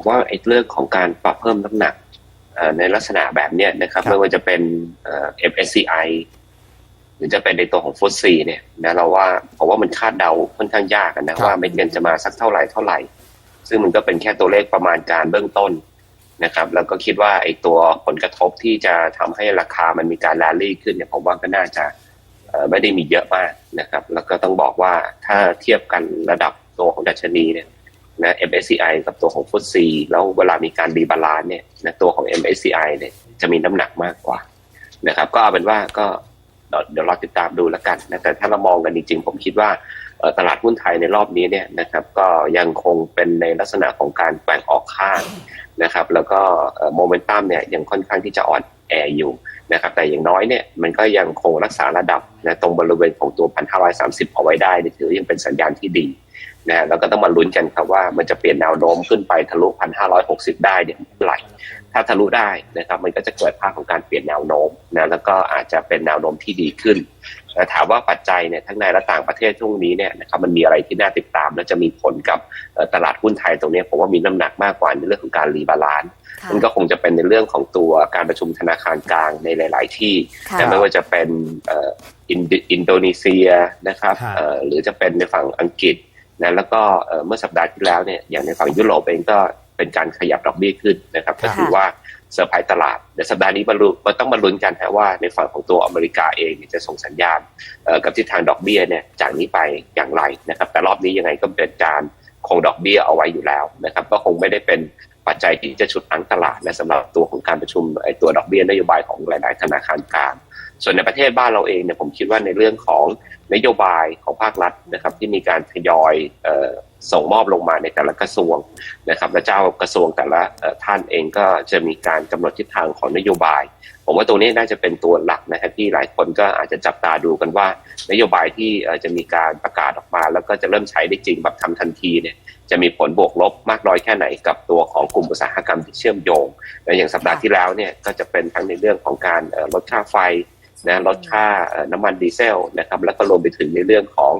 ผมว่าไอ้เรื่องของการปรับเพิ่มน้ำหนักเอ่อในลักษณะแบบเนี้ยนะครับครับ ไม่ว่าจะเป็นเอ่อ MSCI หรือจะเป็นในตัวของฟุตซีเนี่ยนะเราว่าผมว่ามันคาดเดาค่อนข้างยากอะนะว่าเม็ดเงินจะมาสักเท่าไหร่เท่าไหร่ ซึ่งมันก็เป็นแค่ตัวเลขประมาณการเบื้องต้นนะครับ แล้วก็คิดว่าไอ้ตัวผลกระทบที่จะทำให้ราคามันมีการแรลลี่ขึ้นเนี่ยผมว่าก็น่าจะเอ่อไม่ได้มีเยอะมากนะครับ แล้วก็ต้องบอกว่าถ้าเทียบกันระดับตัวของดัชนีเนี่ย นะ MSCI กับตัวของฟุตซีแล้วเวลามีการรีบาลานซ์เนี่ยนะตัวของ MSCI เนี่ยจะมีน้ำหนักมากกว่านะครับ ก็เอาเป็นว่าก็เดี๋ยวเราติดตามดูแล้วกันนะแต่ถ้าเรามองกันจริงๆ ผมคิดว่าตลาดหุ้นไทยในรอบนี้เนี่ยนะครับ ก็ยังคงเป็นในลักษณะของการแกว่งออกข้างนะครับ แล้วก็โมเมนตัมเนี่ยยังค่อนข้างที่จะอ่อนแออยู่นะครับแต่อย่างน้อยเนี่ยมันก็ยังคงรักษาระดับนะตรงบริเวณของตัว 1,530 เอาไว้ได้ถือยังเป็นสัญญาณที่ดี นะแล้วก็ต้องมาลุ้นกันครับว่ามันจะเปลี่ยนแนวโน้มขึ้นไปทะลุ 1,560 ได้เนี่ยเมื่อไหร่ถ้าทะลุได้นะครับมันก็จะเกิดภาพของการเปลี่ยนแนวโน้มนะแล้วก็อาจจะเป็นแนวโน้มที่ดีขึ้นแต่ถามว่าปัจจัยเนี่ยทั้งในและต่างประเทศช่วงนี้เนี่ยนะครับมันมีอะไรที่น่าติดตาม และจะมีผลกับเอ่อตลาดหุ้นไทยตรงเนี้ยผมว่ามีน้ำหนักมากกว่าในเรื่องของการรีบาลานซ์ค่ะมันก็คงจะเป็นในเรื่องของตัวการประชุมธนาคารกลางในหลาย ๆ ที่ค่ะแต่ไม่ว่าจะเป็นเอ่ออินโดอินโดนีเซียนะครับครับเอ่อหรือจะเป็นในฝั่งอังกฤษ นะแล้วก็เอ่อเมื่อสัปดาห์ที่แล้วเนี่ยอย่างในฝั่งยุโรปเองก็เป็นการขยับดอกเบี้ยขึ้นนะครับครับก็ถือว่าเซอร์ไพรส์ตลาดเดี๋ยวสัปดาห์นี้มาลุ้นมาต้องมาลุ้นกันฮะว่าในฝั่งของตัวอเมริกาเองเนี่ยจะส่งสัญญาณเอ่อกับทิศทางดอกเบี้ยเนี่ยจากนี้ไปอย่างไรนะครับ แต่รอบนี้ยังไงก็เป็นการคงดอกเบี้ยเอาไว้อยู่แล้วนะครับ ก็คงไม่ได้เป็นปัจจัยที่จะฉุดรั้งตลาดและสำหรับตัวของการประชุมไอ้ตัวดอกเบี้ยนโยบายของหลาย ๆ ธนาคารกลาง ส่วนในประเทศบ้านเราเองเนี่ยผมคิดว่าในเรื่องของนโยบายของภาครัฐนะครับ ที่มีการทยอยออส่งมอบลงมาในแต่ละกระทรวงนะครับและเจ้ากระทรวงแต่ละท่านเองก็จะมีการกำหนดทิศทางของนโยบาย ผมว่าตรงนี้น่าจะเป็นตัวหลักนะครับที่หลายคนก็อาจจะจับตาดูกันว่า นโยบายที่จะมีการประกาศออกมา แล้วก็จะเริ่มใช้ได้จริงแบบทำทันทีเนี่ยจะมีผลบวกลบมากน้อยแค่ไหนกับตัวของกลุ่มอุตสาหกรรมที่เชื่อมโยงและอย่างสัปดาห์ที่แล้วเนี่ยก็จะเป็นทั้งในเรื่องของการลดค่าไฟ นะลดค่าเอ่อน้ำมันดีเซลนะครับแล้วก็รวมไปถึงในเรื่องของ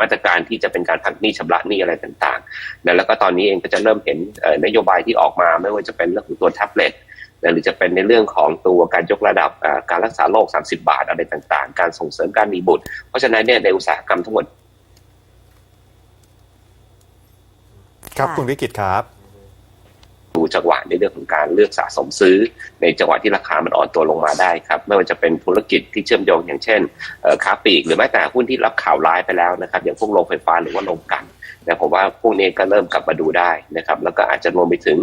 มาตรการที่จะเป็นการพักหนี้ชำระหนี้อะไรต่างๆนะแล้วก็ตอนนี้เองก็จะเริ่มเห็นเอ่อนโยบายที่ออกมา ไม่ว่าจะเป็นเรื่องของตัวแท็บเล็ตนะหรือจะเป็นในเรื่องของตัวการยกระดับเอ่อการรักษาโรค 30 บาทอะไรต่างๆ การส่งเสริมการมีบุตร เพราะฉะนั้นเนี่ยในอุตสาหกรรมทั้งหมด ครับค่ะคุณวิกิตครับดู จังหวะในเรื่องของการเลือกสะสมซื้อ ในจังหวะที่ราคามันอ่อนตัวลงมาได้ครับไม่ว่าจะเป็นธุรกิจที่เชื่อมโยงอย่างเช่นค้าปลีกหรือแม้แต่หุ้นที่รับข่าวร้ายไปแล้วนะครับอย่างพวกโรงไฟฟ้าหรือว่าโรงกันนะผมว่าพวกนี้ก็เริ่มกลับมาดูได้นะครับแล้วก็อาจจะรวมไปถึง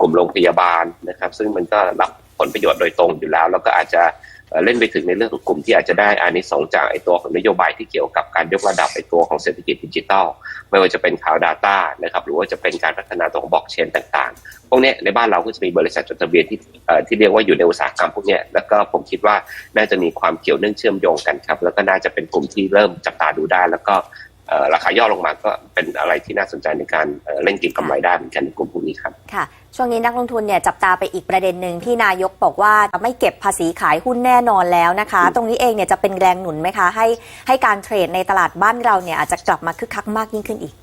กลุ่มโรงพยาบาลนะครับ ซึ่งมันก็รับผลประโยชน์โดยตรงอยู่แล้ว แล้วก็อาจจะ เล่นไปถึงในเรื่องของกลุ่มที่อาจจะได้อานิสงส์จากไอตัวของนโยบายที่เกี่ยวกับการยกระดับไอตัวของเศรษฐกิจดิจิทัล ไม่ว่าจะเป็นข่าว Data นะครับหรือว่าจะเป็นการพัฒนาตัวของบล็อกเชนต่างๆ พวกนี้ในบ้านเราก็จะมีบริษัทจดทะเบียนที่ที่เรียกว่าอยู่ในอุตสาหกรรมพวกนี้แล้วก็ผมคิดว่าน่าจะมีความเกี่ยวเนื่องเชื่อมโยงกันครับแล้วก็น่าจะเป็นกลุ่มที่เริ่มจับตาดูได้ แล้วก็ ราคาย่อลงมาก็เป็นอะไรที่น่าสนใจในการเอ่อเล่นเก็งกำไรได้เหมือนกันในกลุ่มพวกนี้ครับค่ะ ช่วงนี้นักลงทุนเนี่ยจับตาไปอีกประเด็นหนึ่งที่นายกบอกว่าจะไม่เก็บภาษีขายหุ้นแน่นอนแล้วนะคะ ตรงนี้เองเนี่ยจะเป็นแรงหนุนไหมคะ ให้ให้การเทรดในตลาดบ้านเราเนี่ยอาจจะกลับมาคึกคักมากยิ่งขึ้นอีก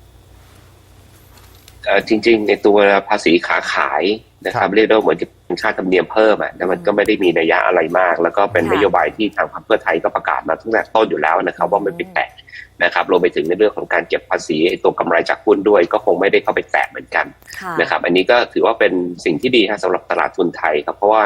เอ่อจริง ๆ ในตัวภาษีขาขายนะคครัรับบเรียกได้ว่าเหมือนกับ เป็นค่าธรรมเนียมเพิ่มอะแต่มันก็ไม่ได้มีนัยยะอะไรมาก แล้วก็เป็นค่ะนโยบายที่ทางพรรคเพื่อไทยก็ประกาศมาตั้งแต่ต้นอยู่แล้วนะครับว่าไม่ไปแตะนะครับรวมไปถึงในเรื่องของการเก็บภาษีไอ้ตัวกำไรจากหุ้นด้วย ก็คงไม่ได้เข้าไปแตะเหมือนกันค่ะนะครับอันนี้ก็ถือว่าเป็นสิ่งที่ดีฮะสำหรับตลาดทุนไทยครับเพราะว่า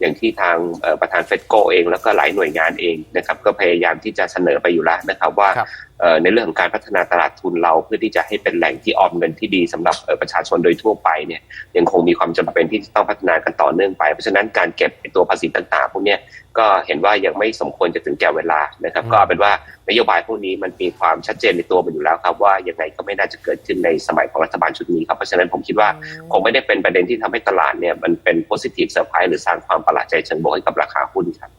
อย่างที่ทางเอ่อประธานเฟดโกเองแล้วก็หลายหน่วยงานเองนะครับก็พยายามที่จะเสนอไปอยู่แล้วนะครับว่าครับเอ่อ ในเรื่องของการพัฒนาตลาดทุนเราเพื่อที่จะให้เป็นแหล่งที่ออมเงินที่ดีสำหรับเอ่อประชาชนโดยทั่วไปเนี่ยยังคงมีความจำเป็นที่จะต้องพัฒนากันต่อเนื่องไป เพราะฉะนั้นการเก็บไอ้ตัวภาษีต่างๆพวกเนี้ยก็เห็นว่ายังไม่สมควรจะถึงแก่เวลานะครับอืมก็เอาเป็นว่านโยบายพวกนี้มันมีความชัดเจนในตัวมันอยู่แล้วครับว่ายังไงก็ไม่น่าจะเกิดขึ้นในสมัยของรัฐบาลชุดนี้ครับเพราะฉะนั้นผมคิดว่าคงไม่ได้เป็นประเด็นที่ทำให้ตลาดเนี่ยมันเป็น positive surprise หรือสร้างความประหลาดใจเชิงบวกให้กับราคาหุ้นครับ